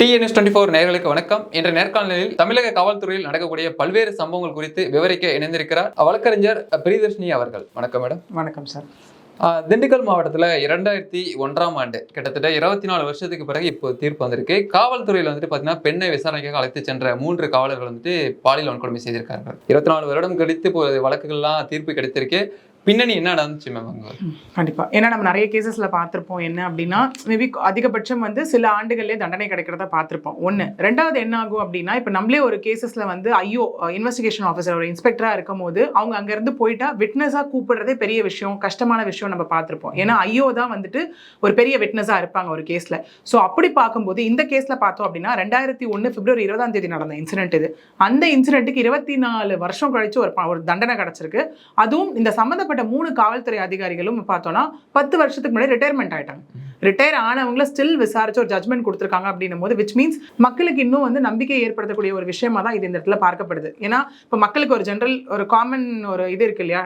DNS twenty four நேர்களுக்கு வணக்கம். இன்ற நேர்காணலில் தமிழக காவல்துறையில் நடக்கக்கூடிய பல்வேறு சம்பவங்கள் குறித்து விவரிக்க இணைந்திருக்கிறார் வழக்கறிஞர் பிரியதர்ஷினி அவர்கள். வணக்கம் மேடம். வணக்கம் சார். திண்டுக்கல் மாவட்டத்தில் இரண்டாயிரத்தி ஒன்றாம் ஆண்டு கிட்டத்தட்ட இருபத்தி நாலு வருஷத்துக்கு பிறகு இப்போ தீர்ப்பு வந்திருக்கு. காவல்துறையில் வந்துட்டு பார்த்தீங்கன்னா பெண்ணை விசாரணைக்காக அழைத்து சென்ற மூன்று காவலர்கள் வந்துட்டு பாலியல் வன்கொடுமை செய்திருக்கார்கள். இருபத்தி நாலு வருடம் கழித்து இப்போ வழக்குகள்லாம் தீர்ப்பு கிடைத்திருக்கு. பின்னணி என்ன நடந்துச்சு மேம் அங்கே? கண்டிப்பா. ஏன்னா நம்ம நிறைய கேசஸ்ல பார்த்துருப்போம். என்ன அப்படின்னா மேபி அதிகபட்சம் வந்து சில ஆண்டுகள்லேயே தண்டனை கிடைக்கிறத பார்த்துருப்போம். ஒன்று ரெண்டாவது என்ன ஆகும் அப்படின்னா இப்போ நம்மளே ஒரு கேசஸ்ல வந்து ஐயோ இன்வெஸ்டிகேஷன் ஆஃபீஸர் ஒரு இன்ஸ்பெக்டரா இருக்கும் போது அவங்க அங்க இருந்து போயிட்டா விட்னஸா கூப்பிடுறதே பெரிய விஷயம் கஷ்டமான விஷயம் நம்ம பார்த்துருப்போம். ஏன்னா ஐயோ தான் வந்துட்டு ஒரு பெரிய விட்னஸா இருப்பாங்க ஒரு கேஸ்ல ஸோ அப்படி பார்க்கும்போது இந்த கேஸ்ல பார்த்தோம் அப்படின்னா ரெண்டாயிரத்தி ஒன்று பிப்ரவரி இருபதாம் தேதி நடந்த இன்சிடென்ட் இது. அந்த இன்சிடென்ட்டுக்கு இருபத்தி நாலு வருஷம் கழிச்சு ஒரு ஒரு தண்டனை கிடைச்சிருக்கு. அதுவும் இந்த சம்மந்தப்பட்ட மூணு காவல்துறை அதிகாரிகளும் பார்த்தோன்னா பத்து வருஷத்துக்கு முன்னாடி ரிட்டையர்மெண்ட் ஆயிட்டாங்க. ரிட்டையர் ஆனவங்கள ஸ்டில் விசாரிச்சு ஒரு ஜட்மெண்ட் கொடுத்துருக்காங்க அப்படின்னும் போது விச் மீன்ஸ் மக்களுக்கு இன்னும் வந்து நம்பிக்கை ஏற்படுத்தக்கூடிய ஒரு விஷயமா தான் இது இந்த இடத்துல பார்க்கப்படுது. ஏன்னா இப்போ மக்களுக்கு ஒரு ஜென்ரல் ஒரு காமன் ஒரு இது இருக்கு இல்லையா?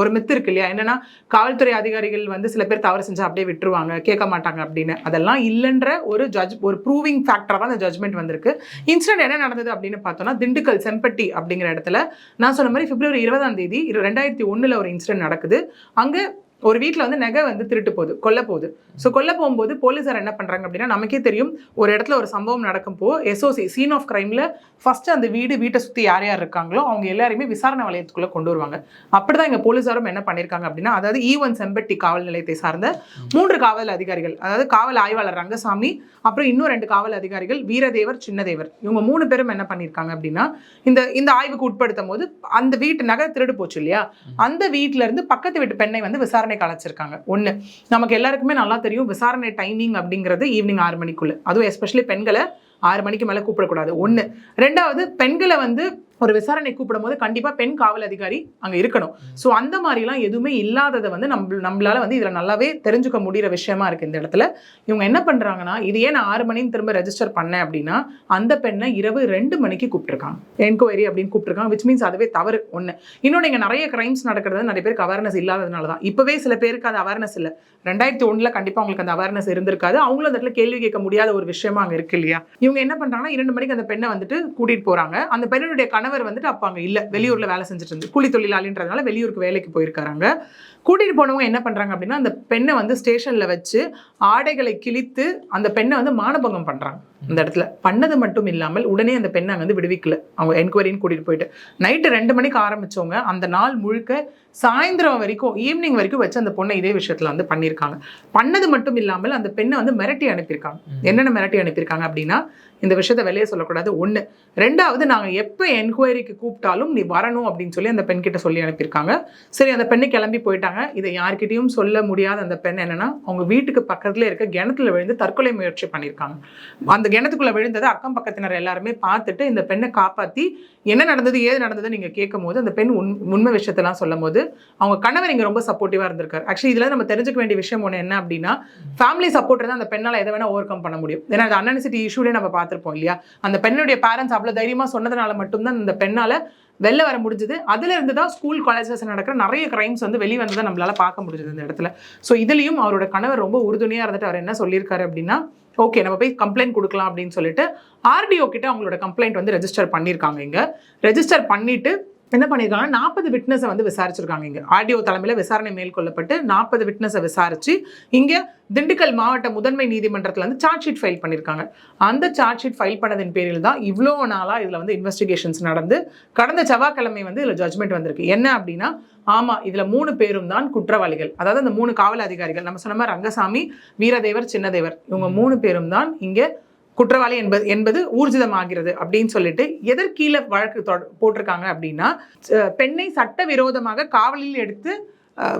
ஒரு மித்து இருக்கு இல்லையா? என்னன்னா காவல்துறை அதிகாரிகள் வந்து சில பேர் தவறு செஞ்சா அப்படியே விட்டுருவாங்க கேட்க மாட்டாங்க அப்படின்னு. அதெல்லாம் இல்லைன்ற ஒரு ஜட்ஜ் ஒரு ப்ரூவிங் ஃபேக்டராக தான் அந்த ஜட்மெண்ட் வந்திருக்கு. இன்சிடென்ட் என்ன நடந்தது அப்படின்னு பார்த்தோம்னா திண்டுக்கல் செம்பட்டி அப்படிங்கிற இடத்துல நான் சொன்ன மாதிரி பிப்ரவரி இருபதாம் தேதி ரெண்டாயிரத்தி ஒண்ணுல ஒரு இன்சிடென்ட் நடக்குது. அங்கே ஒரு வீட்டில் வந்து நகை வந்து திருட்டு போகுது கொல்ல போகுது. ஸோ கொல்ல போகும்போது போலீஸார் என்ன பண்ணுறாங்க அப்படின்னா நமக்கே தெரியும் ஒரு இடத்துல ஒரு சம்பவம் நடக்கும்போ எஸ்ஓசி சீன் ஆஃப் கிரைமில் ஃபர்ஸ்ட் அந்த வீடு வீட்டை சுற்றி யார் யார் இருக்காங்களோ அவங்க எல்லாருமே விசாரணை வளையத்துக்குள்ளே கொண்டு வருவாங்க. அப்படிதான் இங்கே போலீஸாரும் என்ன பண்ணியிருக்காங்க அப்படின்னா அதாவது e ஈவன் செம்பட்டி காவல் நிலையத்தை சார்ந்த மூன்று காவல் அதிகாரிகள் அதாவது காவல் ஆய்வாளர் ரங்கசாமி அப்புறம் இன்னும் ரெண்டு காவல் அதிகாரிகள் வீரதேவர் சின்னதேவர் இவங்க மூணு பேரும் என்ன பண்ணியிருக்காங்க அப்படின்னா இந்த இந்த ஆய்வுக்கு உட்படுத்தும் போது அந்த வீட்டு நகை திருடு போச்சு இல்லையா? அந்த வீட்டில இருந்து பக்கத்து வீட்டு பெண்ணை வந்து விசாரணை விசாரணைக்கு அழைச்சிருக்காங்க. ஒன்று நமக்கு எல்லாருக்குமே நல்லா தெரியும் விசாரணை டைமிங் அப்படிங்கிறது ஈவினிங் ஆறு மணிக்குள்ள. அதுவும் எஸ்பெஷலி பெண்களை ஆறு மணிக்கு மேலே கூப்பிடக்கூடாது. ஒன்று ரெண்டாவது பெண்களை வந்து ஒரு விசாரணை கூப்பிடும் போது கண்டிப்பாக பெண் காவல் அதிகாரி அங்கே இருக்கணும். ஸோ அந்த மாதிரிலாம் எதுவுமே இல்லாததை வந்து நம்ம நம்மளால வந்து இதில் நல்லாவே தெரிஞ்சுக்க முடியிற விஷயமா இருக்கு இந்த இடத்துல. இவங்க என்ன பண்ணுறாங்கன்னா இது ஏன் நான் ஆறு மணின்னு திரும்ப ரெஜிஸ்டர் பண்ணேன் அப்படின்னா அந்த பெண்ணை இரவு ரெண்டு மணிக்கு கூப்பிட்டுருக்காங்க. என்கொயரி அப்படின்னு கூப்பிட்டுருக்காங்க விச் மீன்ஸ் அதுவே தவறு ஒன்று இன்னொன்று இங்கே நிறைய கிரைம்ஸ் நடக்கிறது நிறைய பேருக்கு அவேர்னஸ் இல்லாததுனால தான். இப்போவே சில பேருக்கு அது அவேர்னஸ் இல்லை. ரெண்டாயிரத்தி ஒன்றில் கண்டிப்பாக அவங்களுக்கு அந்த அவேர்னஸ் இருந்திருக்காது. அவங்களும் அந்த இடத்துல கேள்வி கேட்க முடியாத ஒரு விஷயமா அங்கே இருக்கு இல்லையா? இவங்க என்ன பண்ணுறாங்கன்னா இரண்டு மணிக்கு அந்த பெண்ணை வந்துட்டு கூட்டிகிட்டு போகிறாங்க அந்த பெண்ணுடைய கணவர் வந்துட்டு அப்போ அங்கே இல்லை. வெளியூரில் வேலை செஞ்சுட்டு இருந்து. கூலி தொழிலாளின்றதுனால வெளியூருக்கு வேலைக்கு போயிருக்காங்க கூட்டிகிட்டு போனவங்க என்ன பண்ணுறாங்க அப்படின்னா அந்த பெண்ணை வந்து ஸ்டேஷனில் வச்சு ஆடைகளை கிழித்து அந்த பெண்ணை வந்து மானபங்கம் பண்ணுறாங்க அந்த இடத்துல பண்ணது மட்டும் இல்லாமல் உடனே அந்த பெண்ணை அங்க வந்து விடுவிக்கல. அவங்க என்கொயரின்னு கூட்டிட்டு போயிட்டு. நைட்டு ரெண்டு மணிக்கு ஆரம்பிச்சவங்க அந்த நாள் முழுக்க சாயந்தரம் வரைக்கும் ஈவினிங் வரைக்கும் வச்சு அந்த பொண்ணை இதே விஷயத்துல வந்து பண்ணியிருக்காங்க. பண்ணது மட்டும் இல்லாமல் அந்த பெண்ணை வந்து மிரட்டி அனுப்பியிருக்காங்க. என்னென்ன மிரட்டி அனுப்பியிருக்காங்க அப்படின்னா இந்த விஷயத்த வெளியே சொல்லக்கூடாது. ஒன்று ரெண்டாவது நாங்கள் எப்போ என்கொயரிக்கு கூப்பிட்டாலும் நீ வரணும் அப்படின்னு சொல்லி அந்த பெண்கிட்ட சொல்லி அனுப்பியிருக்காங்க. சரி அந்த பெண்ணு கிளம்பி போயிட்டாங்க. இதை யார்கிட்டையும் சொல்ல முடியாத அந்த பெண் என்னன்னா அவங்க வீட்டுக்கு பக்கத்துல இருக்க கிணத்துல விழுந்து தற்கொலை முயற்சி பண்ணியிருக்காங்க. அந்த கிணத்துக்குள்ள விழுந்ததை அக்கம் பக்கத்தினர் எல்லாருமே பார்த்துட்டு இந்த பெண்ணை காப்பாத்தி என்ன நடந்தது ஏது நடந்தது நீங்க கேட்கும் போது அந்த பெண் உண் உண்மை விஷயத்தெல்லாம் சொல்லும் போது அவங்க கணவர் இங்க ரொம்ப சப்போர்ட்டிவா இருந்திருக்காரு. ஆக்சுவலி இதுல நம்ம தெரிஞ்சுக்க வேண்டிய விஷயம் ஒன்று என்ன அப்படின்னா ஃபேமிலி சப்போர்ட் இருந்தால் அந்த பெண்ணால எதை வேணா ஓவர் கம் பண்ண முடியும். ஏன்னா அது அன்னனிசிட்டி இஷ்யூலே நம்ம பார்த்துருப்போம் இல்லையா? அந்த பெண்ணுடைய பேரண்ட்ஸ் அவ்வளவு தைரியமா சொன்னதுனால மட்டும்தான் இந்த பெண்ணால வெளில வர முடிஞ்சது. அதுல இருந்து தான் ஸ்கூல் காலேஜஸ் நடக்கிற நிறைய கிரைம்ஸ் வந்து வெளியே வந்ததை நம்மளால பார்க்க முடிஞ்சது இந்த இடத்துல. ஸோ இதுலேயும் அவரோட கணவர் ரொம்ப உறுதுணையாக இருந்துட்டு அவர் என்ன சொல்லியிருக்காரு அப்படின்னா ஓகே நம்ம போய் கம்ப்ளைண்ட் கொடுக்கலாம் அப்படின்னு சொல்லிட்டு ஆர்டிஓ கிட்ட அவங்களோட கம்ப்ளைண்ட் வந்து ரெஜிஸ்டர் பண்ணியிருக்காங்க இங்கே. ரெஜிஸ்டர் பண்ணிட்டு என்ன பண்ணியிருக்காங்கன்னா நாற்பது விட்னஸை வந்து விசாரிச்சிருக்காங்க இங்க. ஆர்டிஓ தலைமையில் விசாரணை மேற்கொள்ளப்பட்டு நாற்பது விட்னஸை விசாரிச்சு இங்க திண்டுக்கல் மாவட்ட முதன்மை நீதிமன்றத்தில் வந்து சார்ஜ் ஷீட் ஃபைல் பண்ணியிருக்காங்க அந்த சார்ஜ் ஷீட் ஃபைல் பண்ணதின் பேரில் தான் இவ்வளோ நாளாக இதில் வந்து இன்வெஸ்டிகேஷன்ஸ் நடந்து கடந்த செவ்வாய்க்கிழமை வந்து இதில் ஜட்மெண்ட் வந்திருக்கு. என்ன அப்படின்னா ஆமா இதுல மூணு பேரும் தான் குற்றவாளிகள். அதாவது அந்த மூணு காவல் அதிகாரிகள் நம்ம சொன்ன மாதிரி ரங்கசாமி வீரதேவர் சின்னதேவர் இவங்க மூணு பேரும் தான் இங்க குற்றவாளி என்பது என்பது ஊர்ஜிதமாகிறது அப்படின்னு சொல்லிட்டு எதற்கீழே வழக்கு தொட- போட்டிருக்காங்க அப்படின்னா பெண்ணை சட்டவிரோதமாக காவலில் எடுத்து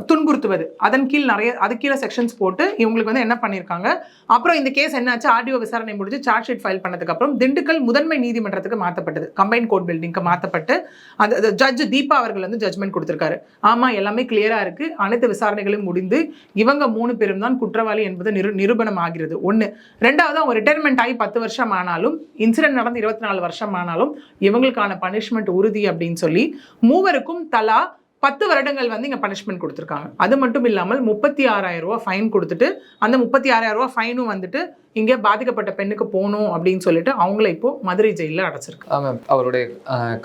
துன்புறுத்துவது. அதன் கீழ் நிறைய அது கீழே செக்ஷன்ஸ் போட்டு இவங்களுக்கு வந்து என்ன பண்ணியிருக்காங்க அப்புறம் இந்த கேஸ் என்னாச்சு? ஆர்டிஓ விசாரணை முடிஞ்சு சார்ஜ் ஷீட் ஃபைல் பண்ணதுக்கு அப்புறம் திண்டுக்கல் முதன்மை நீதிமன்றத்துக்கு மாற்றப்பட்டது கம்பைன் கோர்ட் பில்டிங்க்கு மாற்றப்பட்டு அந்த ஜட்ஜ் தீபா அவர்கள் வந்து ஜட்மெண்ட் கொடுத்துருக்காரு. ஆமாம் எல்லாமே கிளியராக இருக்கு. அனைத்து விசாரணைகளும் முடிந்து இவங்க மூணு பேரும் தான் குற்றவாளி என்பது நிரு நிரூபணம் ஆகிறது. ஒன்று ரெண்டாவது அவங்க ரிட்டையர்மெண்ட் ஆகி பத்து வருஷம் ஆனாலும் இன்சிடென்ட் நடந்து இருபத்தி நாலு வருஷம் ஆனாலும் இவங்களுக்கான பனிஷ்மெண்ட் உறுதி அப்படின்னு சொல்லி மூவருக்கும் தலா பத்து வருடங்கள் வந்து இங்க பனிஷ்மெண்ட் கொடுத்துருக்காங்க. அது மட்டும் இல்லாமல் முப்பத்தி ஆறாயிரம் ரூபா ஃபைன் கொடுத்துட்டு அந்த முப்பத்தி ஆறாயிரம் ரூபா ஃபைனும் வந்துட்டு இங்கே பாதிக்கப்பட்ட பெண்ணுக்கு போகணும் அப்படின்னு சொல்லிட்டு அவங்கள இப்போ மதுரை ஜெயிலில் அடைச்சிருக்கு. மேம் அவருடைய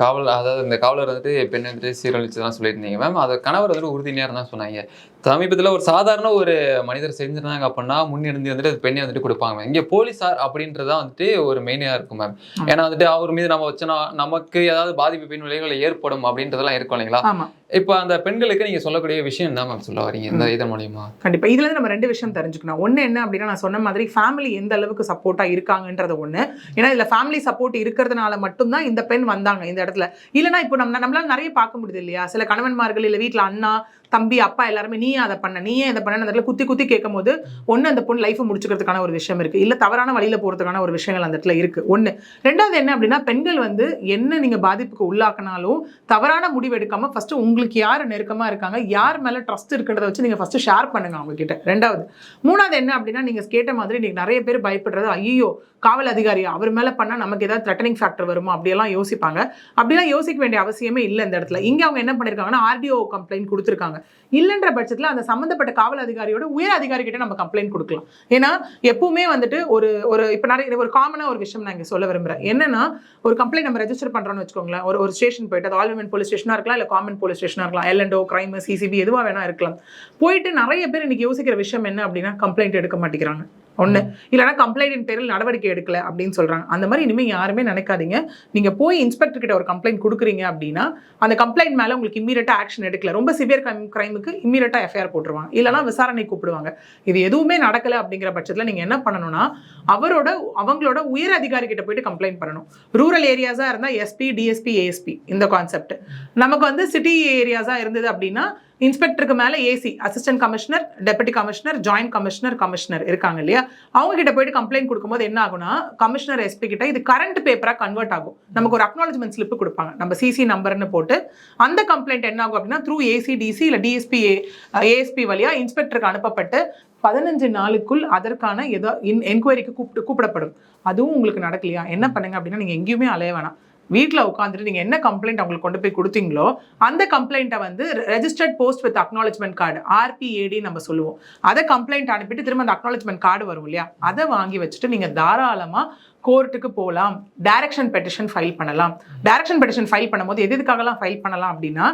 காவல் அதாவது இந்த காவலர் வந்துட்டு பெண் வந்துட்டு சீரழிச்சு தான் சொல்லியிருந்தீங்க மேம் அது கணவர் வந்துட்டு உறுதியாக தான் சொன்னாங்க. சமீபத்தில் ஒரு சாதாரண ஒரு மனிதர் செஞ்சிருந்தாங்க அப்படின்னா முன்னிருந்து வந்துட்டு அது பெண்ணை வந்துட்டு கொடுப்பாங்க இங்கே போலீஸார் அப்படின்றதான் வந்துட்டு ஒரு மெயினாக இருக்கும் மேம் ஏன்னா வந்துட்டு அவர் மீது நம்ம வச்சோன்னா நமக்கு ஏதாவது பாதிப்பு பின் விளைவுகள் ஏற்படும் அப்படின்றதெல்லாம் இருக்கும் இல்லைங்களா? இப்போ அந்த பெண்களுக்கு நீங்க சொல்லக்கூடிய விஷயம் தான் மேம் சொல்ல வரீங்க இந்த இதன் மூலியமா? கண்டிப்பா. இதுல இருந்து நம்ம ரெண்டு விஷயம் தெரிஞ்சுக்கணும். ஒண்ணு என்ன அப்படின்னா நான் சொன்ன மாதிரி ஃபேமிலி எந்த அளவுக்கு சப்போர்ட்டா இருக்காங்கன்றது ஒண்ணு. ஏன்னா இதுல ஃபேமிலி சப்போர்ட் இருக்கிறதுனால மட்டும்தான் இந்த பெண் வந்தாங்க இந்த இடத்துல. இல்லைனா இப்போ நம்ம நம்மளால நிறைய பார்க்க முடியுது இல்லையா? சில கணவன்மார்கள் இல்ல வீட்டில் அண்ணா தம்பி அப்பா எல்லாருமே நீ அதை பண்ண? நீயே இதை பண்ண அந்த இடத்துல குத்தி குத்தி கேட்கும் போது ஒன்று அந்த பொண்ணு லைஃப் முடிச்சுக்கிறதுக்கான ஒரு விஷயம் இருக்கு. இல்ல தவறான வழியில போறதுக்கான ஒரு விஷயங்கள் அந்த இடத்துல இருக்கு. ஒன்று ரெண்டாவது என்ன அப்படின்னா பெண்கள் வந்து என்ன நீங்க பாதிப்புக்கு உள்ளாக்கினாலும் தவறான முடிவு எடுக்காம ஃபர்ஸ்ட் உங்களுக்கு யார் நெருக்கமா இருக்காங்க யார் மேல ட்ரஸ்ட் இருக்கிறத வச்சு நீங்க ஃபஸ்ட்டு ஷேர் பண்ணுங்க அவங்க கிட்ட ரெண்டாவது. மூணாவது என்ன அப்படின்னா நீங்க கேட்ட மாதிரி நீங்கள் நிறைய பேர் பயப்படுறது ஐயோ காவல் அதிகாரி அவர் மேல பண்ணா நமக்கு ஏதாவது த்ரெட்டனிங் ஃபேக்டர் வருமா? அப்படியெல்லாம் யோசிப்பாங்க. அப்படிலாம் யோசிக்க வேண்டிய அவசியமே இல்லை இந்த இடத்துல. இங்கே அவங்க என்ன பண்ணியிருக்காங்கன்னா ஆர்டிஓ கம்ப்ளைண்ட் கொடுத்துருக்காங்க. இல்லைன்ற பட்சத்துல அந்த சம்மந்தப்பட்ட காவல் அதிகாரியோட உயர் அதிகாரிகிட்ட நம்ம கம்ப்ளைண்ட் கொடுக்கலாம். ஏன்னா எப்பவுமே வந்துட்டு ஒரு ஒரு இப்போ நிறைய ஒரு காமனாக ஒரு விஷயம் நான் இங்கே சொல்ல விரும்புறேன். என்னன்னா ஒரு கம்ப்ளைண்ட் நம்ம ரெஜிஸ்டர் பண்றோம்னு வச்சுக்கோங்களேன். ஒரு ஒரு ஸ்டேஷன் போயிட்டு அது ஆல் விமன் போலீஸ் ஸ்டேஷனாக இருக்கலாம் இல்லை காமன் போலீஸ் ஸ்டேஷனாக இருக்கலாம். எல்என்டோ கிரைம் சிசிபி எதுவாக வேணா இருக்கலாம். போயிட்டு நிறைய பேர் இன்னைக்கு யோசிக்கிற விஷயம் என்ன அப்படின்னா கம்ப்ளைண்ட் எடுக்க மாட்டேங்கிறாங்க. ஒன்று இல்லைனா கம்ப்ளைண்டின் பேரில் நடவடிக்கை எடுக்கல அப்படின்னு சொல்றாங்க. அந்த மாதிரி இனிமேல் யாருமே நினைக்காதீங்க. நீங்க போய் இன்ஸ்பெக்டர் கிட்ட ஒரு கம்ப்ளைண்ட் கொடுக்குறீங்க அப்படின்னா அந்த கம்ப்ளைண்ட் மேல உங்களுக்கு இம்மீடியட்டா ஆக்ஷன் எடுக்கல. ரொம்ப சிவியர் கிரைம் கிரைமுக்கு இம்மீடியட்டா எஃப்ஐஆர் போட்டுருவாங்க. இல்லைனா விசாரணை கூப்பிடுவாங்க. இது எதுவுமே நடக்கல அப்படிங்கிற பட்சத்துல நீங்க என்ன பண்ணணும்னா அவரோட அவங்களோட உயர் அதிகாரி கிட்ட போயிட்டு கம்ப்ளைண்ட் பண்ணணும். ரூரல் ஏரியாஸா இருந்தா எஸ்பி டிஎஸ்பி ஏஎஸ்பி இந்த கான்செப்ட் நமக்கு வந்து சிட்டி ஏரியாஸா இருந்தது அப்படின்னா இன்ஸ்பெக்டருக்கு மேலே AC assistant commissioner deputy commissioner joint commissioner commissioner இருக்காங்க இல்லையா? அவங்க கிட்ட போயிட்டு கம்ப்ளைண்ட் கொடுக்கும்போது என்ன ஆகும்னா கமிஷனர் எஸ்பி கிட்ட இது கரண்ட் பேப்பரா கன்வெர்ட் ஆகும். நமக்கு ஒரு அக்னாலஜ்மெண்ட் ஸ்லிப் கொடுப்பாங்க. நம்ம சிசி நம்பர்னு போட்டு அந்த கம்ப்ளைண்ட் என்ன ஆகும் அப்படின்னா த்ரூ ஏசி டிசி இல்லை டிஎஸ்பி ஏஎஸ்பி வழியா இன்ஸ்பெக்டருக்கு அனுப்பப்பட்டு பதினஞ்சு நாளுக்குள் அதற்கான ஏதோ இன் என்கொயரிக்கு கூப்பிட்டு கூப்பிடப்படும். அதுவும் உங்களுக்கு நடக்கலையா? என்ன பண்ணுங்க அப்படின்னா நீங்க எங்கேயுமே அலைய வேணாம். வீட்டில் உட்காந்துட்டு நீங்கள் என்ன கம்ப்ளைண்ட் அவங்களுக்கு கொண்டு போய் கொடுத்தீங்களோ அந்த கம்ப்ளைண்ட்டை வந்து registered post with acknowledgement card RPAD நம்ம சொல்லுவோம். அதை கம்ப்ளைண்ட் அனுப்பிட்டு திரும்ப அந்த அக்னாலஜ்மெண்ட் கார்டு வரும் இல்லையா? அதை வாங்கி வச்சுட்டு நீங்கள் தாராளமாக கோர்ட்டுக்கு போகலாம் டைரக்ஷன் பெட்டிஷன் ஃபைல் பண்ணலாம். டைரக்ஷன் பெட்டிஷன் ஃபைல் பண்ணும்போது எது எதுக்காகலாம் ஃபைல் பண்ணலாம் அப்படின்னா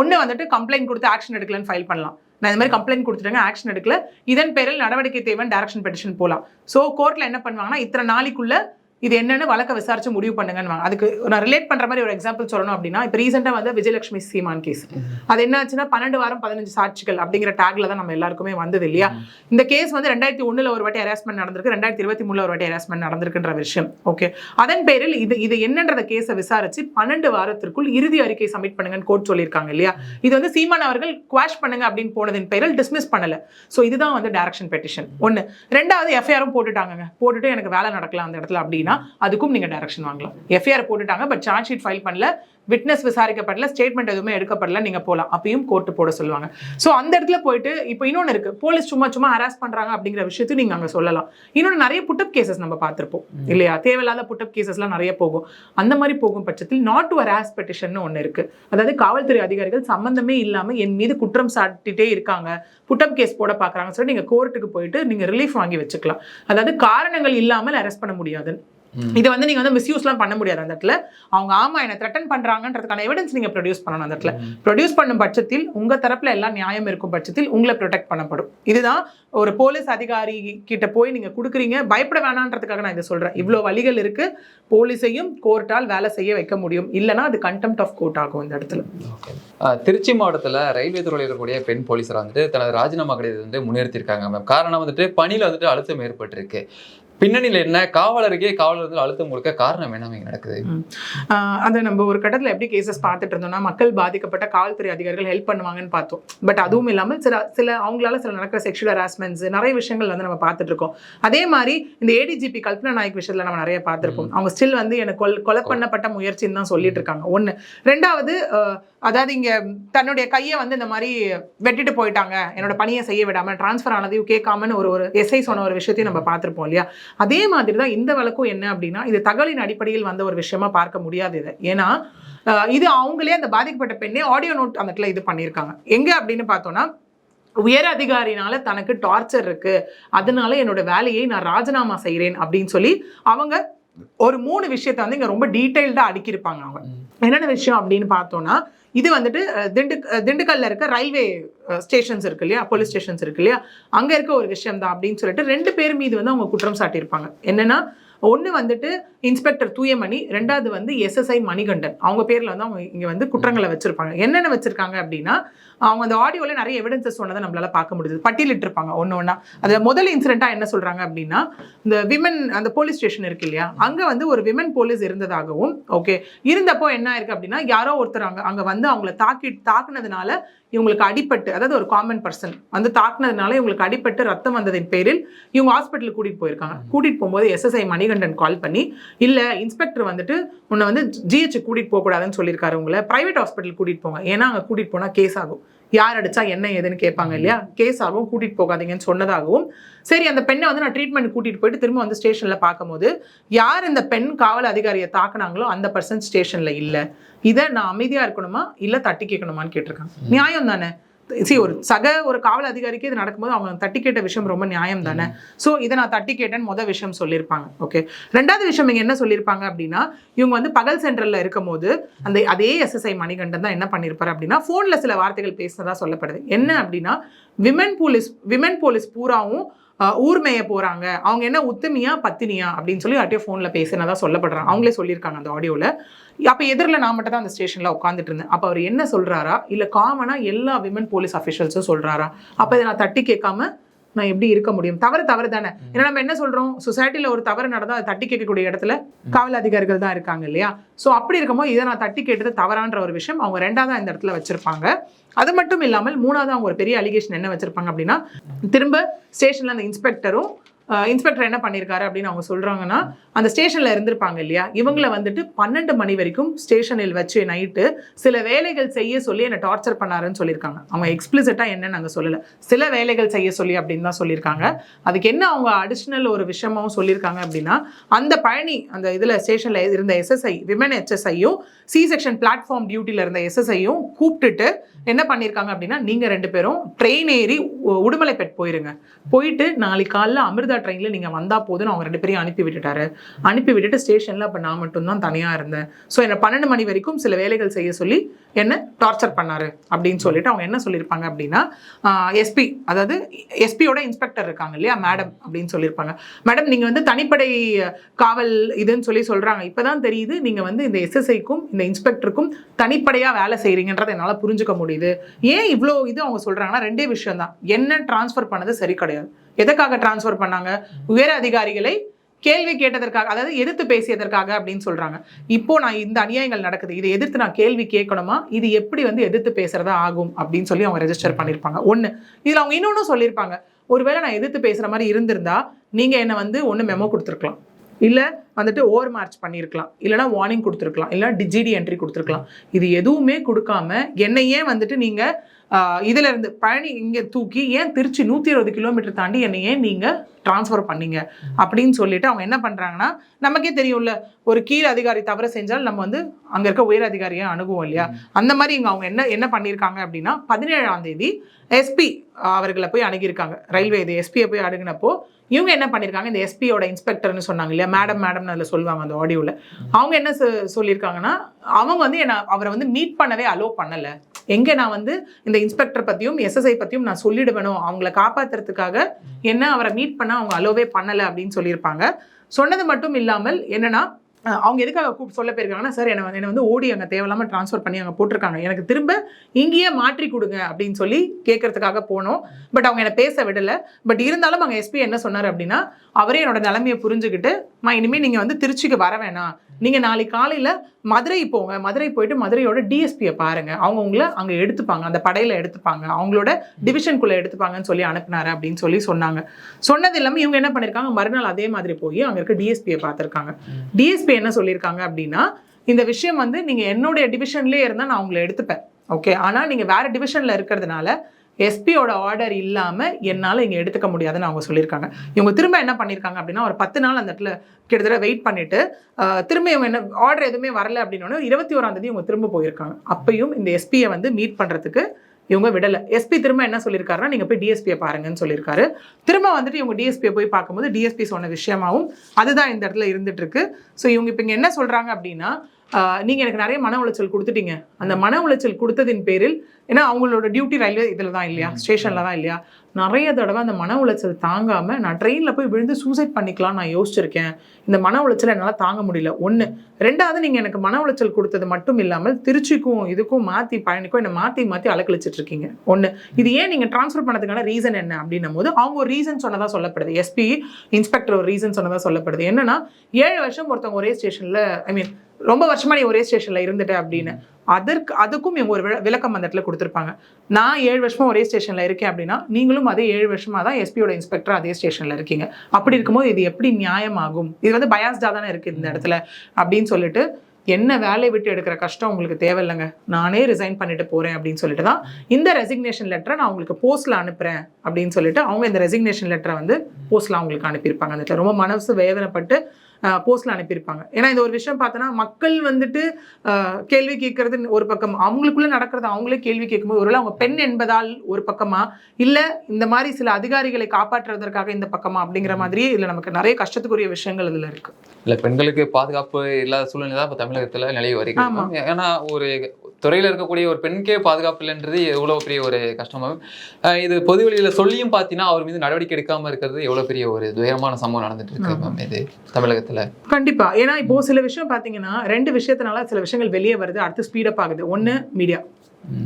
ஒன்று வந்துட்டு கம்ப்ளைண்ட் கொடுத்து ஆக்ஷன் எடுக்கலன்னு ஃபைல் பண்ணலாம். நான் இந்த மாதிரி கம்ப்ளைண்ட் கொடுத்துட்டாங்க ஆக்ஷன் எடுக்கல. இதன் பேரில் நடவடிக்கை தேவைன்னு டைரக்ஷன் பெட்டிஷன் போகலாம் ஸோ கோர்ட்டில் என்ன பண்ணுவாங்கன்னா இத்தனை நாளைக்குள்ள இது என்னன்னு வழக்க விசாரிச்சு முடிவு பண்ணுங்கன்னு அதுக்கு நான் ரிலேட் பண்ற மாதிரி ஒரு எக்ஸாம்பிள் சொல்லணும் அப்படின்னா இப்போ ரீசெண்டாக வந்து விஜயலட்சுமி சீமான் கேஸ் அது என்ன ஆச்சுன்னா பன்னெண்டு வாரம் பதினஞ்சு சாட்சிகள் அப்படிங்கிற டேக்ல தான் நம்ம எல்லாருக்குமே வந்தது இல்லையா? இந்த கேஸ் வந்து ரெண்டாயிரத்தி ஒண்ணுல ஒரு வாட்டி ஹராஸ்மெண்ட் நடந்திருக்கு ரெண்டாயிரத்தி இருபத்தி மூணுல ஒரு வாட்டி ஹராஸ்மெண்ட் நடந்திருக்குன்ற விஷயம். ஓகே அதன் பேரில் இது இது என்னன்றத கேஸை விசாரிச்சு பன்னெண்டு வாரத்திற்குள் இறுதி அறிக்கை சப்மிட் பண்ணுங்கன்னு கோர்ட் சொல்லியிருக்காங்க இல்லையா? இது வந்து சீமான் அவர்கள் குவாஷ் பண்ணுங்க அப்படின்னு போனதின் பேரில் டிஸ்மிஸ் பண்ணல. ஸோ இதுதான் வந்து டைரக்ஷன் பெட்டிஷன் ஒன்று ரெண்டாவது எஃப்ஐஆரும் போட்டுட்டாங்க போட்டுட்டு எனக்கு வேலை நடக்கலாம் அந்த இடத்துல அப்படின்னா அதுக்கும் நீங்க டைரக்ஷன் வாங்கலாம். எஃப்ஐஆர் போட்டுட்டாங்க பட் சார்ஜ் ஷீட் ஃபைல் பண்ணல விட்னஸ் விசாரிக்கப்படல ஸ்டேட்மெண்ட் எதுவுமே எடுக்கப்படல நீங்க போகலாம் அப்பயும் கோர்ட்டு போட சொல்லுவாங்க. ஸோ அந்த இடத்துல போயிட்டு இப்போ இன்னொன்று இருக்கு. போலீஸ் சும்மா சும்மா ஹராஸ் பண்றாங்க அப்படிங்கிற விஷயத்தையும் நீங்க அங்க சொல்லலாம். இன்னொன்று நிறைய புட்டப் கேசஸ் நம்ம பார்த்திருப்போம். இல்லையா? தேவையில்லாத புட்டப் கேசஸ்லாம் நிறைய போகும். அந்த மாதிரி போகும் பட்சத்தில் நாட் டு ஹராஸ் பெட்டிஷன் ஒன்று இருக்கு. அதாவது காவல்துறை அதிகாரிகள் சம்பந்தமே இல்லாம என் மீது குற்றம் சாட்டிட்டே இருக்காங்க. புட்டப் கேஸ் போட பார்க்கறாங்கன்னு சொல்லி நீங்க கோர்ட்டுக்கு போயிட்டு நீங்க ரிலீஃப் வாங்கி வச்சுக்கலாம். அதாவது காரணங்கள் இல்லாமல் அரெஸ்ட் பண்ண முடியாது இதை வந்து நீங்க வந்து மிஸ்யூஸ்லாம் பண்ண முடியாது அந்த இடத்துல. அவங்க ஆமா என்ன த்ரெட்டன் பண்றாங்கன்றதுக்கான எவிடன்ஸ் நீங்க ப்ரொடியூஸ் பண்ணணும் அந்த இடத்துல. ப்ரொடியூஸ் பண்ணும் பட்சத்தில் உங்க தரப்புல எல்லாம் நியாயம் இருக்கும் பட்சத்தில் உங்களை ப்ரொடெக்ட் பண்ணப்படும். இதுதான் ஒரு போலீஸ் அதிகாரி கிட்ட போய் நீங்க கொடுக்குறீங்க. பயப்பட வேணான்றதுக்காக நான் இதை சொல்றேன். இவ்வளோ வழிகள் இருக்கு. போலீஸையும் கோர்ட்டால் வேலை செய்ய வைக்க முடியும். இல்லைன்னா அது கண்டெம்ட் ஆஃப் கோர்ட் ஆகும் இந்த இடத்துல. திருச்சி மாவட்டத்தில் ரயில்வே துறையில் இருக்கக்கூடிய பெண் போலீஸர் வந்துட்டு தனது ராஜினாமா கடிதத்தை வந்து முன்னிறுத்திருக்காங்க மேம் காரணம் வந்துட்டு பணியில் வந்துட்டு அழுத்தம் ஏற்பட்டிருக்கு. பின்னணியில் என்ன? காவலருக்கே காவலர் வந்து அழுத்தம் கொடுக்க காரணம் என்ன இங்க நடக்குது? அதை நம்ம ஒரு கட்டத்தில் எப்படி கேசஸ் பார்த்துட்டு இருந்தோம்னா மக்கள் பாதிக்கப்பட்ட காவல்துறை அதிகாரிகள் ஹெல்ப் பண்ணுவாங்கன்னு பார்த்தோம். பட் அதுவும் இல்லாமல் சில சில அவங்களால சில நடக்கிற செக்ஷுவல் ஹராஸ்மெண்ட்ஸ் நிறைய விஷயங்கள் வந்து நம்ம பார்த்துட்டு இருக்கோம். அதே மாதிரி இந்த ஏடிஜிபி கல்பனா நாயக் விஷயத்துல நம்ம நிறைய பார்த்துருப்போம். அவங்க ஸ்டில் வந்து எனக்கு கொல் பண்ணப்பட்ட முயற்சின்னு தான் சொல்லிட்டு இருக்காங்க. ஒன்று ரெண்டாவது அதாவது இங்க தன்னுடைய கையை வந்து இந்த மாதிரி வெட்டிட்டு போயிட்டாங்க. என்னோட பணியை செய்ய விடாம டிரான்ஸ்ஃபர் ஆனதையும் கேட்காமன்னு ஒரு ஒரு எஸ்ஐ சொன்ன ஒரு விஷயத்தையும் நம்ம பார்த்திருப்போம் இல்லையா? அதே மாதிரி தான் இந்த வழக்கும் என்ன அப்படின்னா இது தகவலின் அடிப்படையில் வந்த ஒரு விஷயமா பார்க்க முடியாது இதை. ஏன்னா இது அவங்களே அந்த பாதிக்கப்பட்ட பெண்ணே ஆடியோ நோட் அந்த இடத்துல இது பண்ணியிருக்காங்க. எங்க அப்படின்னு பார்த்தோம்னா உயர் அதிகாரினால தனக்கு டார்ச்சர் இருக்கு. அதனால என்னோட வேலையை நான் ராஜினாமா செய்கிறேன் அப்படின்னு சொல்லி அவங்க ஒரு மூணு விஷயத்த வந்து இங்க ரொம்ப டீட்டெயில்டா அடுக்கியிருப்பாங்க அவங்க. என்னென்ன விஷயம் அப்படின்னு பார்த்தோம்னா இது வந்துட்டு திண்டு திண்டுக்கல்ல இருக்க ரயில்வே ஸ்டேஷன்ஸ் இருக்கு இல்லையா? போலீஸ் ஸ்டேஷன்ஸ் இருக்கு இல்லையா? அங்க இருக்க ஒரு விஷயம் தான் அப்படின்னு சொல்லிட்டு ரெண்டு பேர் மீது வந்து அவங்க குற்றம் சாட்டியிருப்பாங்க. என்னன்னா ஒன்று வந்துட்டு இன்ஸ்பெக்டர் தூயமணி ரெண்டாவது வந்து எஸ்எஸ்ஐ மணிகண்டன். அவங்க பேர்ல வந்து அவங்க இங்க வந்து குற்றங்களை வச்சிருப்பாங்க. என்னென்ன வச்சிருக்காங்க அப்படின்னா அவங்க அந்த ஆடியோல நிறைய எவிடன்சஸ் சொன்னதை நம்மளால பார்க்க முடியுது. பட்டியலிட்டு இருப்பாங்க ஒன்று ஒன்றா அது முதல் இன்சிடென்ட்டா என்ன சொல்றாங்க அப்படின்னா இந்த விமன் அந்த போலீஸ் ஸ்டேஷன் இருக்கு இல்லையா? அங்க வந்து ஒரு விமன் போலீஸ் இருந்ததாகவும் ஓகே இருந்தப்போ என்ன ஆயிருக்கு அப்படின்னா யாரோ ஒருத்தர் அங்க அங்க வந்து அவங்கள தாக்கி தாக்குனதுனால இவங்களுக்கு அடிபட்டு அதாவது ஒரு காமன் பர்சன் வந்து தாக்குனதுனால இவங்களுக்கு அடிபட்டு ரத்தம் வந்ததின் பேரில் இவங்க ஹாஸ்பிட்டலுக்கு கூட்டிட்டு போயிருக்காங்க. கூட்டிட்டு போகும்போது எஸ்எஸ்ஐ மணிகண்டன் கால் பண்ணி இல்ல இன்ஸ்பெக்டர் வந்துட்டு உன்னை வந்து ஜிஹெச் கூட்டிட்டு போக கூடாதுன்னு சொல்லியிருக்காரு உங்களை. பிரைவேட் ஹாஸ்பிட்டல் கூட்டிட்டு போங்க. ஏன்னா அங்க கூட்டிட்டு போனா கேஸ் ஆகும். யார் அடிச்சா என்ன ஏதுன்னு கேட்பாங்க இல்லையா? கேஸ் ஆகும் கூட்டிட்டு போகாதீங்கன்னு சொன்னதாகவும் சரி அந்த பெண்ணை வந்து நான் ட்ரீட்மெண்ட் கூட்டிட்டு போயிட்டு திரும்ப வந்து ஸ்டேஷன்ல பார்க்கும்போது யார் இந்த பெண் காவல் அதிகாரியை தாக்குனாங்களோ அந்த பர்சன் ஸ்டேஷன்ல இல்ல. இதை நான் அமைதியா இருக்கணுமா? இல்ல தட்டி கேட்கணுமான்னு கேட்டிருக்காங்க. நியாயம் தானே சி ஒரு சக ஒரு காவல் அதிகாரிக்கு இது நடக்கும்போது அவங்க தட்டி கேட்ட விஷயம் ரொம்ப நியாயம் தானே? ஸோ இதை நான் தட்டி கேட்டேன்னு முதல் விஷயம் சொல்லியிருப்பாங்க ஓகே ரெண்டாவது விஷயம் இங்கே என்ன சொல்லியிருப்பாங்க அப்படின்னா இவங்க வந்து பகல் சென்டரில் இருக்கும் போது அந்த அதே எஸ்எஸ்ஐ மணிகண்டன் தான் என்ன பண்ணியிருப்பாரு அப்படின்னா ஃபோனில் சில வார்த்தைகள் பேசினதா சொல்லப்படுது. என்ன அப்படின்னா விமன் போலீஸ் விமன் போலீஸ் பூராவும் ஊர்மைய போகிறாங்க போறாங்க. அவங்க என்ன உத்தமியா பத்தினியா அப்படின்னு சொல்லி அட்டையே ஃபோன்ல பேசினதா சொல்லப்படுறாங்க. அவங்களே சொல்லியிருக்காங்க அந்த ஆடியோல அப்ப எதிரில் நான் மட்டும் தான் அந்த ஸ்டேஷன்ல உட்காந்துட்டு இருந்தேன். அப்ப அவர் என்ன சொல்றாரா? இல்ல காமனா எல்லா விமன் போலீஸ் அஃபிஷியல்ஸும் சொல்றாரா? அப்ப இதை நான் தட்டி கேட்காம நான் எப்படி இருக்க முடியும்? தவறு தவறு தானே ஏன்னா நம்ம என்ன சொல்றோம்? சொசைட்டில ஒரு தவறு நடந்தா அதை தட்டி கேட்கக்கூடிய இடத்துல காவல் அதிகாரிகள் தான் இருக்காங்க இல்லையா? ஸோ அப்படி இருக்கும்போது இதை நான் தட்டி கேட்டது தவறான்ற ஒரு விஷயம். அவங்க ரெண்டாவதா இந்த இடத்துல வச்சிருப்பாங்க. அது மட்டும் இல்லாமல் மூணாவது அவங்க ஒரு பெரிய அலிகேஷன் என்ன வச்சிருப்பாங்க அப்படின்னா திரும்ப ஸ்டேஷன்ல அந்த இன்ஸ்பெக்டரும் இன்ஸ்பெக்டர் என்ன பண்ணியிருக்காரு அப்படின்னு அவங்க சொல்றாங்கன்னா அந்த ஸ்டேஷன்ல இருந்திருப்பாங்க இல்லையா? இவங்கள வந்துட்டு பன்னெண்டு மணி வரைக்கும் ஸ்டேஷனில் வச்சு நைட்டு சில வேலைகள் செய்ய சொல்லி என்னை டார்ச்சர் பண்ணாருன்னு சொல்லியிருக்காங்க. அவங்க எக்ஸ்பிளிசிட்டா என்னன்னு நாங்கள் சொல்லல. சில வேலைகள் செய்ய சொல்லி அப்படின்னு தான் சொல்லியிருக்காங்க. அதுக்கு என்ன அவங்க அடிஷ்னல் ஒரு விஷயமாவும் சொல்லியிருக்காங்க அப்படின்னா அந்த பழனி அந்த இதுல ஸ்டேஷன்ல இருந்த எஸ்எஸ்ஐ விமன் எச்எஸ்ஐயும் சி செக்ஷன் பிளாட்ஃபார்ம் டியூட்டியில் இருந்த எஸ்எஸ்ஐயும் கூப்பிட்டுட்டு என்ன பண்ணியிருக்காங்க அப்படின்னா நீங்க ரெண்டு பேரும் ட்ரெயின் ஏறி உ- உடுமலைப்பேட் போயிருங்க. போயிட்டு நாளைக்கு காலைல அமிர்தா ட்ரெயினில் நீங்கள் வந்தா போதுன்னு அவங்க ரெண்டு பேரையும் அனுப்பி விட்டுட்டாரு. அனுப்பி விட்டுட்டு ஸ்டேஷன்ல அப்ப நான் மட்டும்தான் தனியா இருந்தேன். ஸோ என்னை பன்னெண்டு மணி வரைக்கும் சில வேலைகள் செய்ய சொல்லி என்ன டார்ச்சர் பண்ணாரு அப்படின்னு சொல்லிட்டு அவங்க என்ன சொல்லியிருப்பாங்க அப்படின்னா எஸ்பி அதாவது எஸ்பியோட இன்ஸ்பெக்டர் இருக்காங்க இல்லையா மேடம் அப்படின்னு சொல்லியிருப்பாங்க. மேடம் நீங்க வந்து தனிப்படை காவல் இதுன்னு சொல்லி சொல்றாங்க. இப்பதான் தெரியுது நீங்க வந்து இந்த எஸ்எஸ்ஐக்கும் இந்த இன்ஸ்பெக்டருக்கும் தனிப்படையா வேலை செய்கிறீங்கன்றதை என்னால புரிஞ்சுக்க முடியுது. ஏன் இவ்வளோ இது அவங்க சொல்றாங்கன்னா ரெண்டே விஷயம் தான் என்ன டிரான்ஸ்ஃபர் பண்ணது சரி கிடையாது. எதுக்காக டிரான்ஸ்ஃபர் பண்ணாங்க? உயர் அதிகாரிகளை கேள்வி கேட்டதற்காக அதாவது எதிர்த்து பேசியதற்காக அப்படின்னு சொல்றாங்க. இப்போ நான் இந்த அநியாயங்கள் நடக்குது. இதை எதிர்த்து நான் கேள்வி கேட்கணுமா? இது எப்படி வந்து எதிர்த்து பேசுறதா ஆகும் அப்படின்னு சொல்லி அவங்க ரெஜிஸ்டர் பண்ணியிருப்பாங்க. ஒண்ணு இதுல அவங்க இன்னொன்னு சொல்லியிருப்பாங்க. ஒருவேளை நான் எதிர்த்து பேசுற மாதிரி இருந்திருந்தா நீங்க என்ன வந்து ஒண்ணு மெமோ கொடுத்துருக்கலாம். இல்ல வந்துட்டு ஓவர் மார்ச் பண்ணியிருக்கலாம். இல்லைன்னா வார்னிங் கொடுத்துருக்கலாம். இல்லைன்னா ஜிடி என்ட்ரி கொடுத்துருக்கலாம். இது எதுவுமே கொடுக்காம என்னை ஏன் வந்துட்டு நீங்க ஆஹ், இதுல இருந்து பழனி இங்க தூக்கி ஏன் திருச்சி நூத்தி இருபது கிலோமீட்டர் தாண்டி என்னை ஏன் நீங்க டிரான்ஸ்ஃபர் பண்ணீங்க? அப்படின்னு சொல்லிட்டு அவங்க என்ன பண்றாங்கன்னா நமக்கே தெரியும்ல ஒரு கீழ் அதிகாரி தவறு செஞ்சால் நம்ம வந்து அங்க இருக்க உயர் அதிகாரியை அணுகுவோம் இல்லையா? அந்த மாதிரி இங்க அவங்க என்ன என்ன பண்ணியிருக்காங்க அப்படின்னா பதினேழாம் தேதி எஸ்பி அவர்களை போய் அணுகியிருக்காங்க. ரயில்வே இது எஸ்பியை போய் அணுகினப்போ இவங்க என்ன பண்ணியிருக்காங்க? இந்த எஸ்பியோட இன்ஸ்பெக்டர்னு சொன்னாங்க இல்லையா? மேடம் மேடம்னு அதில் சொல்லுவாங்க அந்த ஆடியோவில் அவங்க என்ன சொ- சொல்லியிருக்காங்கன்னா அவங்க வந்து என்ன அவரை வந்து மீட் பண்ணவே அலோ பண்ணலை. எங்கே நான் வந்து இந்த இன்ஸ்பெக்டர் பற்றியும் எஸ்எஸ்ஐ பற்றியும் நான் சொல்லிடுவேணும் அவங்கள காப்பாற்றுறதுக்காக என்ன அவரை மீட் பண்ண அவங்க அலோவே பண்ணலை அப்படின்னு சொல்லியிருப்பாங்க. சொன்னது மட்டும் இல்லாமல் என்னென்னா அவங்க எதுக்காக கூப்பிட்டு சொல்ல போயிருக்காங்கன்னா சார் என்னை வந்து- என்னை வந்து ஓடி அங்கே தேவையில்லாமல் ட்ரான்ஸ்ஃபர் பண்ணி அங்கே போட்டிருக்காங்க. எனக்கு திரும்ப இங்கேயே மாற்றி கொடுங்க அப்படின்னு சொல்லி கேட்கறதுக்காக போனோம். பட் அவங்க என்னை பேச விடலை. பட் இருந்தாலும் அங்கே எஸ்பி என்ன சொன்னார் அப்படின்னா அவரே என்னோட நிலைமையை புரிஞ்சுக்கிட்டு மா இனிமேல் நீங்கள் வந்து திருச்சிக்கு வர வேணாம். நீங்கள் நாளைக்கு காலையில் மதுரை போங்க. மதுரை போயிட்டு மதுரையோட டிஎஸ்பியை பாருங்க. அவங்க உங்களை அங்கே எடுத்துப்பாங்க. அந்த படையில் எடுத்துப்பாங்க. அவங்களோட டிவிஷனுக்குள்ளே எடுத்துப்பாங்கன்னு சொல்லி அனுப்புனாரு அப்படின்னு சொல்லி சொன்னாங்க. சொன்னது இல்லாமல் இவங்க என்ன பண்ணியிருக்காங்க மறுநாள் அதே மாதிரி போய் அங்கே இருக்க டிஎஸ்பியை பார்த்துருக்காங்க டிஎஸ்பி என்ன சொல்லியிருக்காங்க அப்படின்னா இந்த விஷயம் வந்து நீங்கள் என்னுடைய டிவிஷன்லேயே இருந்தால் நான் உங்களை எடுத்துப்பேன். ஓகே? ஆனால் நீங்கள் வேற டிவிஷனில் இருக்கிறதுனால எஸ்பியோட ஆர்டர் இல்லாமல் என்னால் இங்கே எடுத்துக்க முடியாதுன்னு அவங்க சொல்லியிருக்காங்க. இவங்க திரும்ப என்ன பண்ணியிருக்காங்க அப்படின்னா ஒரு பத்து நாள் அந்த இடத்துல கிட்டத்தட்ட வெயிட் பண்ணிட்டு திரும்ப இவங்க என்ன ஆர்டர் எதுவுமே வரல அப்படின்னோடனே இருபத்தி ஓராம் தேதி இவங்க திரும்ப போயிருக்காங்க. அப்பையும் இந்த எஸ்பியை வந்து மீட் பண்ணுறதுக்கு இவங்க விடலை. எஸ்பி திரும்ப என்ன சொல்லியிருக்காருன்னா நீங்கள் போய் டிஎஸ்பியை பாருங்கன்னு சொல்லியிருக்காரு. திரும்ப வந்துட்டு இவங்க டிஎஸ்பியை போய் பார்க்கும்போது டிஎஸ்பி சொன்ன விஷயமாவும் அதுதான் இந்த இடத்துல இருந்துட்டு இருக்கு. ஸோ இவங்க இப்போ இங்கே என்ன சொல்கிறாங்க அப்படின்னா நீங்க எனக்கு நிறைய மன உளைச்சல் கொடுத்துட்டீங்க. அந்த மன உளைச்சல் கொடுத்ததின் பேரில் ஏன்னா அவங்களோட டியூட்டி ரயில்வே இதில் தான் இல்லையா ஸ்டேஷனில் தான் இல்லையா? நிறைய தடவை அந்த மன உளைச்சல் தாங்காம நான் ட்ரெயினில் போய் விழுந்து சூசைட் பண்ணிக்கலாம் நான் யோசிச்சிருக்கேன். இந்த மன உளைச்சல் என்னால் தாங்க முடியல. ஒன்று ரெண்டாவது நீங்கள் எனக்கு மன உளைச்சல் கொடுத்தது மட்டும் இல்லாமல் திருச்சிக்கும் இதுக்கும் மாற்றி பயணிக்கும் என்னை மாற்றி மாற்றி அலக்கழிச்சிட்டு இருக்கீங்க. ஒன்று இது ஏன் நீங்கள் ட்ரான்ஸ்ஃபர் பண்ணதுக்கான ரீசன் என்ன? அப்படின்னும் போது அவங்க ஒரு ரீசன் சொன்னதா சொல்லப்படுது. எஸ்பி இன்ஸ்பெக்டர் ஒரு ரீசன் சொன்னதா சொல்லப்படுது. என்னன்னா ஏழு வருஷம் ஒருத்தவங்க ஒரே ஸ்டேஷனில் ஐ மீன் ரொம்ப வருஷமா நீ ஒரே ஸ்டேஷனில் இருந்துட்ட அப்படின்னு. அதற்கு அதுக்கும் இவங்க ஒரு விளக்கம் அந்த இடத்துல கொடுத்துருப்பாங்க. நான் ஏழு வருஷமா ஒரே ஸ்டேஷனில் இருக்கேன் அப்படின்னா நீங்களும் அதே ஏழு வருஷமா தான் எஸ்பியோட இன்ஸ்பெக்டர் அதே ஸ்டேஷனில் இருக்கீங்க. அப்படி இருக்கும்போது இது எப்படி நியாயமாகும்? இது வந்து பயாஸ்டாக தானே இருக்குது இந்த இடத்துல அப்படின்னு சொல்லிட்டு என்ன வேலையை விட்டு எடுக்கிற கஷ்டம் உங்களுக்கு தேவையில்லைங்க. நானே ரிசைன் பண்ணிட்டு போறேன் அப்படின்னு சொல்லிட்டு தான் இந்த ரெசிக்னேஷன் லெட்டரை நான் உங்களுக்கு போஸ்ட்ல அனுப்புறேன் அப்படின்னு சொல்லிட்டு அவங்க இந்த ரெசிக்னேஷன் லெட்டரை வந்து போஸ்ட்ல அவங்களுக்கு அனுப்பியிருப்பாங்க அந்த ரொம்ப மனசு வேதனைப்பட்டு போஸ்ட்ல அனுப்பியிருப்பாங்க. ஏன்னா இந்த ஒரு விஷயம் பார்த்தோன்னா மக்கள் வந்துட்டு கேள்வி கேட்கறது ஒரு பக்கம். அவங்களுக்குள்ள நடக்கிறது அவங்களே கேள்வி கேட்கும்போது ஒருவேளை அவங்க பெண் என்பதால் ஒரு பக்கமா? இல்ல இந்த மாதிரி சில அதிகாரிகளை காப்பாற்றுவதற்காக இந்த பக்கமா? அப்படிங்கிற மாதிரியே இதுல நமக்கு நிறைய கஷ்டத்துக்குரிய விஷயங்கள் இதுல இருக்கு. இல்ல பெண்களுக்கு பாதுகாப்பு இல்லாத சூழ்நிலை தான் இப்போ தமிழகத்துல நிலவி ஆமா. வருகிறது ஏன்னா ஒரு துறையில இருக்கக்கூடிய ஒரு பெண்ணுக்கே பாதுகாப்பு இல்லைன்றது எவ்வளவு பெரிய ஒரு கஷ்டமாகும். இது பொது வெளியில சொல்லியும் பார்த்தீங்கன்னா அவர் மீது நடவடிக்கை எடுக்காம இருக்கிறது எவ்வளவு பெரிய ஒரு துயரமான சம்பவம் நடந்துட்டு இருக்கு. மேம் இது தமிழகத்துல. கண்டிப்பா. ஏன்னா இப்போ சில விஷயம் பாத்தீங்கன்னா ரெண்டு விஷயத்தினால சில விஷயங்கள் வெளியே வருது அடுத்து ஸ்பீடப் ஆகுது. ஒண்ணு மீடியா.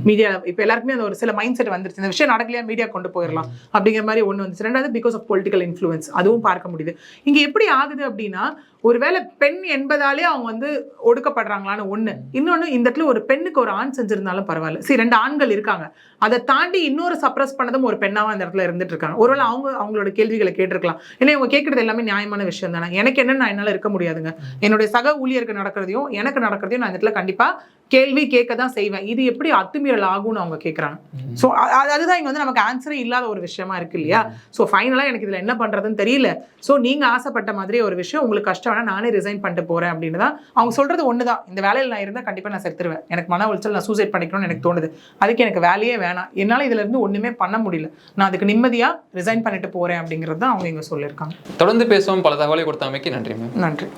மீடியா இப்போ எல்லாருக்குமே அந்த ஒரு சில மைண்ட் செட் வந்துருச்சு. இந்த விஷயம் நடக்கலையா மீடியா கொண்டு போயிடலாம் அப்படிங்கிற மாதிரி ஒன்று வந்துச்சு. ரெண்டாவது பிகாஸ் ஆஃப் பொலிட்டிக்கல் இன்ஃப்ளூயன்ஸ் அதுவும் பார்க்க முடியுது. இங்க எப்படி ஆகுது அப்படின்னா ஒருவேளை பெண் என்பதாலே அவங்க வந்து ஒடுக்கப்படுறாங்களான்னு ஒண்ணு. இன்னொன்னு இந்த இடத்துல ஒரு பெண்ணுக்கு ஒரு ஆண் செஞ்சிருந்தாலும் பரவாயில்ல. சரி ரெண்டு ஆண்கள் இருக்காங்க. அதை தாண்டி இன்னொரு சப்ரஸ் பண்ணதும் ஒரு பெண்ணாவும் அந்த இடத்துல இருந்துட்டு இருக்காங்க. ஒருவேளை அவங்க அவங்களோட கேள்விகளை கேட்டிருக்கலாம். ஏன்னா இவங்க கேட்கறது எல்லாமே நியாயமான விஷயம் தானே. எனக்கு என்ன நான் என்னால இருக்க முடியாதுங்க. என்னுடைய சக ஊழியருக்கு நடக்கிறதையும் எனக்கு நடக்கிறதையும் நான் இந்த இடத்துல கண்டிப்பா கேள்வி கேட்க தான் செய்வேன். இது எப்படி அத்துமீறல் ஆகும்னு அவங்க கேட்குறாங்க ஸோ அதுதான் இங்க வந்து நமக்கு ஆன்சரே இல்லாத ஒரு விஷயமா இருக்கு இல்லையா? ஸோ ஃபைனலாக எனக்கு இதில் என்ன பண்ணுறதுன்னு தெரியல. ஸோ நீங்கள் ஆசைப்பட்ட மாதிரி ஒரு விஷயம் உங்களுக்கு கஷ்டம் வேணா நானே ரிசைன் பண்ணிட்டு போகிறேன் அப்படின்னு தான் அவங்க சொல்கிறது ஒன்று தான் இந்த வேலையில் நான் இருந்தால் கண்டிப்பாக நான் செத்துருவேன். எனக்கு மன உளைச்சல் நான் சூசைட் பண்ணிக்கணும்னு எனக்கு தோணுது. அதுக்கு எனக்கு வேலையே வேணாம். என்னால் இதுல இருந்து ஒன்றுமே பண்ண முடியல. நான் அதுக்கு நிம்மதியாக ரிசைன் பண்ணிட்டு போகிறேன் அப்படிங்கிறது தான் அவங்க இங்கே சொல்லியிருக்காங்க. தொடர்ந்து பேசுவோம். பல தகவலை கொடுத்தமைக்கு நன்றி மேம் நன்றி.